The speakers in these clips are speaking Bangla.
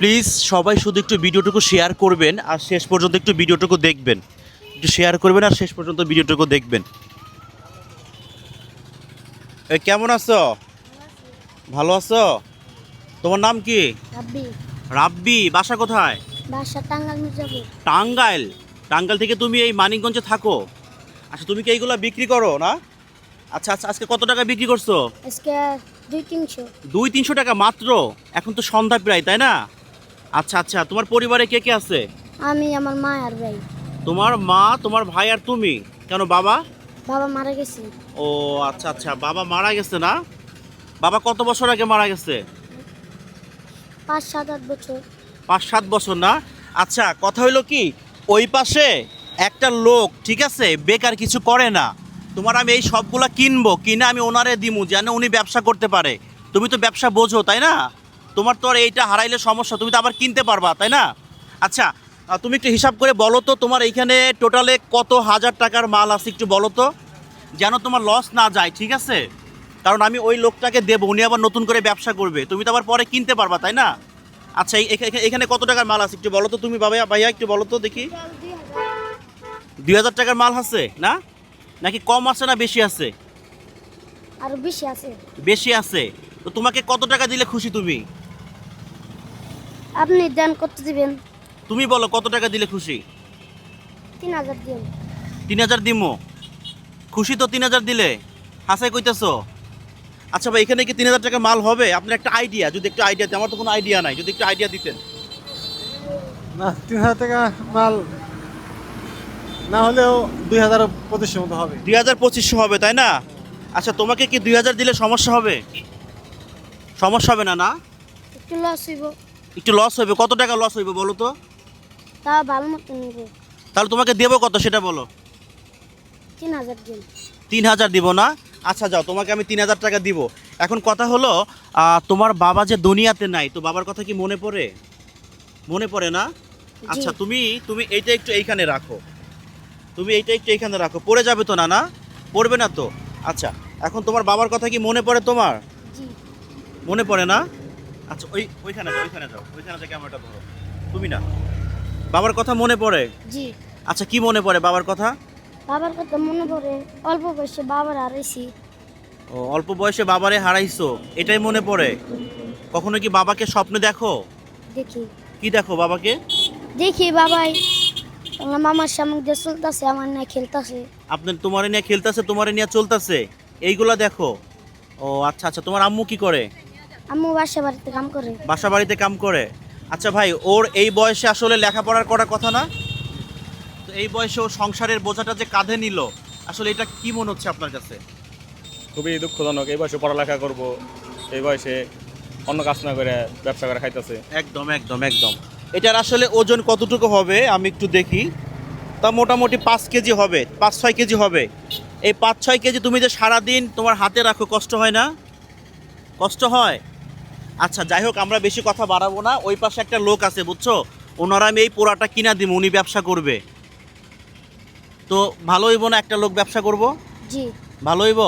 প্লিজ সবাই শুধু একটু ভিডিওটুকু শেয়ার করবেন আর শেষ পর্যন্ত একটু ভিডিওটুকু দেখবেন। একটু শেয়ার করবেন আর শেষ পর্যন্ত ভিডিওটুকু দেখবেন। কেমন আছো? ভালো আছো? তোমার নাম কি? রাব্বি। বাসা কোথায়? টাঙ্গাইল। টাঙ্গাইল থেকে তুমি এই মানিকগঞ্জে থাকো। আচ্ছা তুমি কি এইগুলো বিক্রি করো না? আচ্ছা আচ্ছা আজকে কত টাকা বিক্রি করছ? আজকে দুই তিনশো। দুই তিনশো টাকা মাত্র? এখন তো সন্ধ্যা প্রায় তাই না? আচ্ছা আচ্ছা তোমার পরিবারে কে কে আছে? আমি আমার মা আর ভাই। তোমার মা তোমার ভাই আর তুমি? কেন বাবা? বাবা মারা গেছে। ও আচ্ছা আচ্ছা বাবা মারা গেছে না? বাবা কত বছর আগে মারা গেছে? পাঁচ সাত আট বছর। পাঁচ সাত বছর না? আচ্ছা কথা হইল কি? ওই পাশে একটা লোক ঠিক আছে বেকার কিছু করে না। তোমার আমি এই সবগুলা কিনবো কিনে আমি ওনারে দিমু যেন উনি ব্যবসা করতে পারে। তুমি তো ব্যবসা বোঝো তাই না? তোমার তো আর এইটা হারাইলে সমস্যা তুমি তো আবার কিনতে পারবা তাই না? আচ্ছা তুমি একটু হিসাব করে বলো তো তোমার এইখানে টোটালে কত হাজার টাকার মাল আছে একটু বলো তো? যেন তোমার লস না যায় ঠিক আছে? কারণ আমি ওই লোকটাকে দেবো উনি আবার নতুন করে ব্যবসা করবে তুমি তো আবার পরে কিনতে পারবা তাই না? আচ্ছা এখানে কত টাকার মাল আছে একটু বলো তো তুমি বাবা ভাইয়া একটু বলো তো দেখি। দুই হাজার টাকার মাল আছে না? নাকি কম আছে না বেশি আছে? আর বেশি আছে। বেশি আছে। তো তোমাকে কত টাকা দিলে খুশি তুমি? আপনি দান করতে দিবেন। তুমি বলো কত টাকা দিলে খুশি? তিন হাজার দিন তিন হাজার দিমো? খুশি তো তিন হাজার দিলে? হাসাই কইতেছো? আচ্ছা ভাই এখানে কি তিন হাজার টাকা মাল হবে? আপনার একটা আইডিয়া যদি একটু আইডিয়া আমার তো কোনো আইডিয়া নাই যদি একটু আইডিয়া দিতেন। না তিন হাজার টাকা মাল না হলেও দুই হাজার পঁচিশের মতো হবে। দুই হাজার পঁচিশশো হবে তাই না? আচ্ছা তোমাকে কি দুই হাজার দিলে সমস্যা হবে? সমস্যা হবে না না? একটু লস হইব। একটু লস হবে কত টাকা লস হইবে বলো তো? তা ভালো মতো নিব। তাহলে তোমাকে দেবো কত সেটা বলো? তিন হাজার দিন। তিন হাজার দিব না? আচ্ছা যাও তোমাকে আমি তিন হাজার টাকা দিব। এখন কথা হলো তোমার বাবা যে দুনিয়াতে নাই তো বাবার কথা কি মনে পড়ে? মনে পড়ে না? আচ্ছা তুমি তুমি এইটা একটু এইখানে রাখো। তুমি এইটা একটু এইখানে রাখো। পড়ে যাবে তো না না পড়বে না তো? আচ্ছা এখন তোমার বাবার কথা কি মনে পড়ে তোমার? জি। মনে পড়ে না? আচ্ছা ওই ওইখানে যাও ওইখানে যাও। ওইখানে থেকে ক্যামেরাটা ধরো। তুমি না। বাবার কথা মনে পড়ে? জি। আচ্ছা কি মনে পড়ে বাবার কথা? বাবার কথা মনে পড়ে। অল্প বয়সে বাবার হারাইছি। ও অল্প বয়সে বাবারে হারাইছো। এটাই মনে পড়ে? কখনো কি বাবাকে স্বপ্নে দেখো? দেখি। কি দেখো বাবাকে? দেখি বাবাই। আমার মামার সামনে দিয়ে চলতেছে আমার না খেলতেছে। আপনার তোমারে নিয়ে খেলতেছে তোমারে নিয়ে চলতেছে। এইগুলা দেখো। ও আচ্ছা আচ্ছা তোমার আম্মু কি করে? আম্মু বাসা বাড়িতে কাম করে। বাসা বাড়িতে কাম করে। আচ্ছা ভাই ওর এই বয়সে আসলে লেখাপড়ার করার কথা না? তো এই বয়সে ও সংসারের বোঝাটা যে কাঁধে নিল আসলে এটা কি মনে হচ্ছে আপনার কাছে? খুবই দুঃখজনক এই বয়সে পড়ালেখা করব এই বয়সে অন্য কাজ না করে ব্যবসা করে খাইতেছে। একদম একদম একদম। এটার আসলে ওজন কতটুকু হবে আমি একটু দেখি। তা মোটামুটি পাঁচ কেজি হবে পাঁচ ছয় কেজি হবে। এই পাঁচ ছয় কেজি তুমি যে সারাদিন তোমার হাতে রাখো কষ্ট হয় না? কষ্ট হয়? আচ্ছা যাই হোক আমরা বেশি কথা বাড়াবো না। ওই পাশে একটা লোক আছে বুঝছ? ওনারা আমি এই পোড়াটা কিনা দিব উনি ব্যবসা করবে। তো ভালো হইব না একটা লোক ব্যবসা করব? জি। ভালো হইব?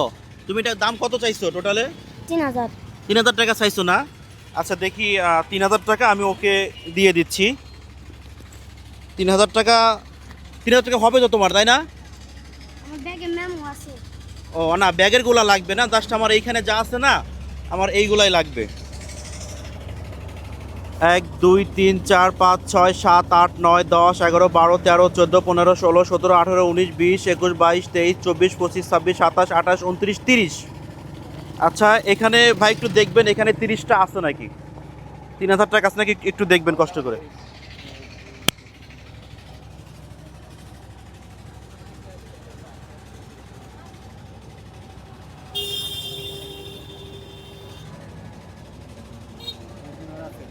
তুমি এটা দাম কত চাইছো টোটালে? তিন হাজার। তিন হাজার টাকা চাইছো না? আচ্ছা দেখি তিন হাজার টাকা আমি ওকে দিয়ে দিচ্ছি। তিন হাজার টাকা তিন হাজার টাকা হবে তো তোমার তাই না? ও না ব্যাগেরগুলা লাগবে না জাস্ট আমার এইখানে যা আছে না আমার এইগুলাই লাগবে। এক, দুই, তিন, চার, পাঁচ, ছয়, সাত, আট, নয়, দশ, এগারো, বারো, তেরো, চোদ্দ, পনেরো, ষোলো, সতেরো, আঠেরো, উনিশ, বিশ, একুশ, বাইশ, তেইশ, চব্বিশ, পঁচিশ, ছাব্বিশ, সাতাশ, আঠাশ, উনত্রিশ, তিরিশ। আচ্ছা এখানে ভাই একটু দেখবেন, এখানে তিরিশটা আছে নাকি? তিন হাজার টাকা আছে নাকি? একটু দেখবেন কষ্ট করে।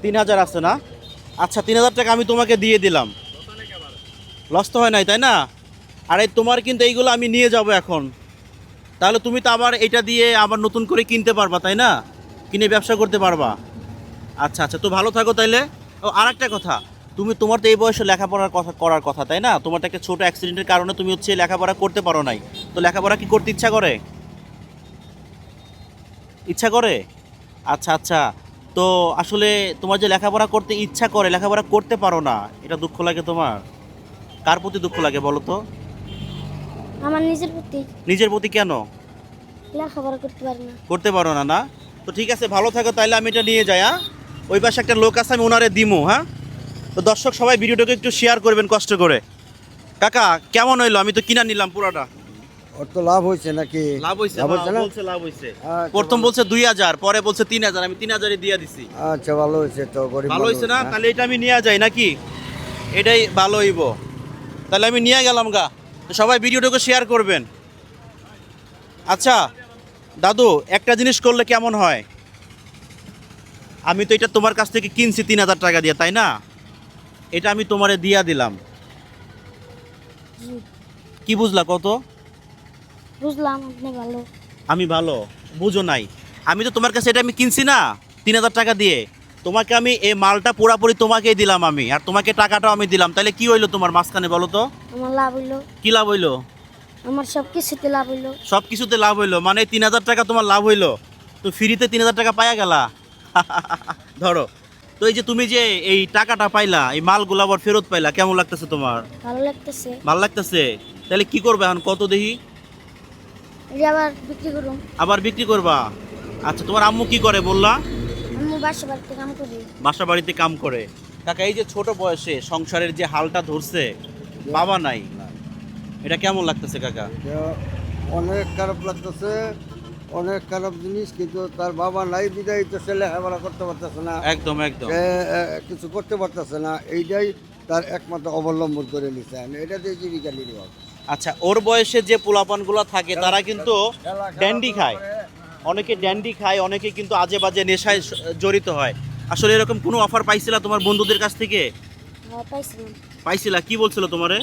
তিন হাজার আছে না? আচ্ছা তিন হাজার টাকা আমি তোমাকে দিয়ে দিলাম। লস তো হয় নাই, তাই না? আরে, তোমার কিন্তু এইগুলো আমি নিয়ে যাব এখন। তাহলে তুমি তো আবার এটা দিয়ে আবার নতুন করে কিনতে পারবা, তাই না? কিনে ব্যবসা করতে পারবা। আচ্ছা আচ্ছা তো ভালো থাকো তাইলে। ও আর একটা কথা। তুমি, তোমার তো এই বয়সে লেখাপড়ার কথা, করার কথা, তাই না? তোমার একটা ছোটো অ্যাক্সিডেন্টের কারণে তুমি হচ্ছে লেখাপড়া করতে পারো নাই। তো লেখাপড়া কি করতে ইচ্ছা করে? ইচ্ছা করে? আচ্ছা আচ্ছা। তো আসলে তোমার যে লেখাপড়া করতে ইচ্ছা করে লেখাপড়া করতে পারো না এটা দুঃখ লাগে তোমার? কার প্রতি দুঃখ লাগে বলো তো? আমার নিজের প্রতি। নিজের প্রতি কেন? লেখাপড়া করতে পারি না। করতে পারো না না? তো ঠিক আছে ভালো থাকো তাইলে আমি এটা নিয়ে যাই হ্যাঁ? ওই পাশে একটা লোক আছে আমি ওনারে দিমু হ্যাঁ? তো দর্শক সবাই ভিডিওটাকে একটু শেয়ার করবেন কষ্ট করে। কাকা কেমন হইল? আমি তো কিনা নিলাম পুরাটা। ওর তো লাভ হয়েছে নাকি? লাভ হয়েছে হ্যাঁ, না? বলছে লাভ হইছে আচ্ছা, প্রথম বলছে দুই হাজার পরে বলছে তিন হাজার আমি তিন হাজারই দিয়ে দিছি। আচ্ছা ভালো হয়েছে তো গরিব ভালো হইছে না? মানুষ, হ্যাঁ। তাহলে এটা আমি নিয়ে যাই নাকি? এটাই ভালো হইব। তাহলে আমি নিয়ে গেলাম গা। তো সবাই ভিডিওটাকে শেয়ার করবেন। আচ্ছা দাদু একটা জিনিস করলে কেমন হয়? আমি তো এটা তোমার কাছ থেকে কিনছি তিন হাজার টাকা দিয়ে তাই না? এটা আমি তোমারে দিয়া দিলাম। কি বুঝলা কত? বুঝলাম আপনি ভালো। আমি ভালো বুঝো নাই। আমি তো তোমার কাছে এটা আমি কিনছি না তিন হাজার টাকা দিয়ে। তোমাকে আমি এই মালটা পুরাপুরি তোমাকেই দিলাম আমি আর তোমাকে টাকাটাও আমি দিলাম। তাহলে কি হইল তোমার মাঝখানে বলো তো? আমার লাভ হইল। কি লাভ হইল? আমার সব কিছুতে লাভ হইল। সব কিছুতে লাভ হইল মানে তিন হাজার টাকা তোমার লাভ হইল। তো ফ্রিতে তিন হাজার টাকা পাইয়া গেলা। ধরো তো এই যে তুমি যে এই টাকাটা পাইলা এই মালগুলো আবার ফেরত পাইলা কেমন লাগতেছে তোমার? ভালো লাগতেছে। ভালো লাগতেছে? তাহলে কি করবে এখন? কত দেখি আবার বিক্রি করুন আবার বিক্রি করবা? আচ্ছা তোমার আম্মু কি করে বললা? আমি বাসা বাড়িতে কাম করি। বাসা বাড়িতে কাম করে। কাকা এই যে ছোট বয়সে সংসারের যে হালটা ধরছে বাবা নাই। এটা কেমন লাগতেছে কাকা? অনেক খারাপ লাগতেছে অনেক খারাপ জিনিস কিন্তু তার বাবা নাই বিদায় তো ছেলে হেবলা করতে পারতেছে না। একদম একদম। কিছু করতে পারতেছে না। এইটাই তার একমাত্র অবলম্বন করে নিছে। এটা দিয়ে জীবিকা নির্বাহ আচ্ছা ওর বয়সে যে পোলাপানগুলো থাকে তারা কিন্তু ড্যান্ডি খায়। অনেকে ড্যান্ডি খায় অনেকে কিন্তু আজে বাজে নেশায় জড়িত হয়। আসলে এরকম কোনো অফার পাইছিলা তোমার বন্ধুদের কাছ থেকে? হ্যাঁ, পাইছিলা? কি বলছিল তোমারে?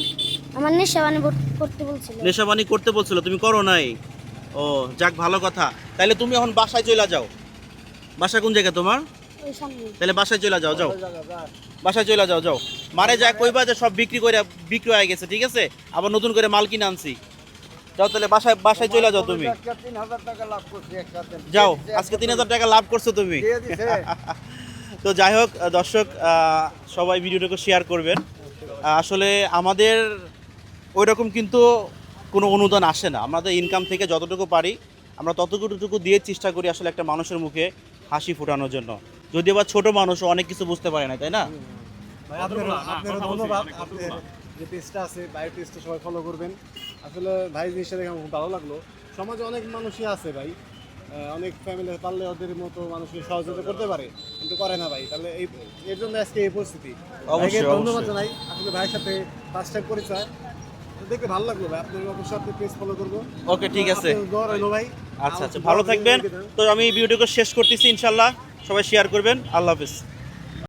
আমার নেশা বানি করতে বলছিল। নেশাবানি করতে বলছিল তুমি করো নাই। ও যাক ভালো কথা। তাহলে তুমি এখন বাসায় চলে যাও। বাসা কোন জায়গা তোমার? তাহলে বাসায় চলে যাও যাও। বাসায় চলে যাও যাও। মারে যা কইবা যে সব বিক্রি করে বিক্রি হয়ে গেছে ঠিক আছে? আবার নতুন করে মাল কিনে আনছি। যাও তাহলে বাসায় বাসায় চলে যাও তুমি। যাও আজকে তিন হাজার টাকা লাভ করছ তুমি। তো যাই হোক দর্শক আহ, সবাই ভিডিওটাকে শেয়ার করবেন। আসলে আমাদের ওই রকম কিন্তু কোনো অনুদান আসে না। আমাদের ইনকাম থেকে যতটুকু পারি আমরা ততটুকু দিয়ে চেষ্টা করি আসলে একটা মানুষের মুখে হাসি ফোটানোর জন্য। যদি আবার ছোট মানুষ অনেক কিছু বুঝতে পারে না তাই না? ধন্যবাদ। আপনার যে পেজটা আছে ভাই পেজটা সবাই ফলো করবেন। আসলে ভাই জিনিসটা দেখে আমার খুব ভালো লাগল। সমাজে অনেক মানুষই আছে ভাই। অনেক ফ্যামিলি পারলে ওদের মতো মানুষকে সহযোগিতা করতে পারে কিন্তু করে না ভাই। তাহলে এই এর জন্য আজকে এই পরিস্থিতি। অবশ্যই, ভাইকে ধন্যবাদ জানাই। আসলে ভাইয়ের সাথে ফার্স্ট টাইম পরিচয়। দেখে ভালো লাগল ভাই। আপনার অবশ্যই আপনি পেজ ফলো করব ওকে ঠিক আছে। ভাই। আচ্ছা আচ্ছা। ভালো থাকবেন। তো আমি ভিডিওটাকে শেষ করতেছি ইনশাল্লাহ সবাই শেয়ার করবেন। আল্লাহ হাফিজ।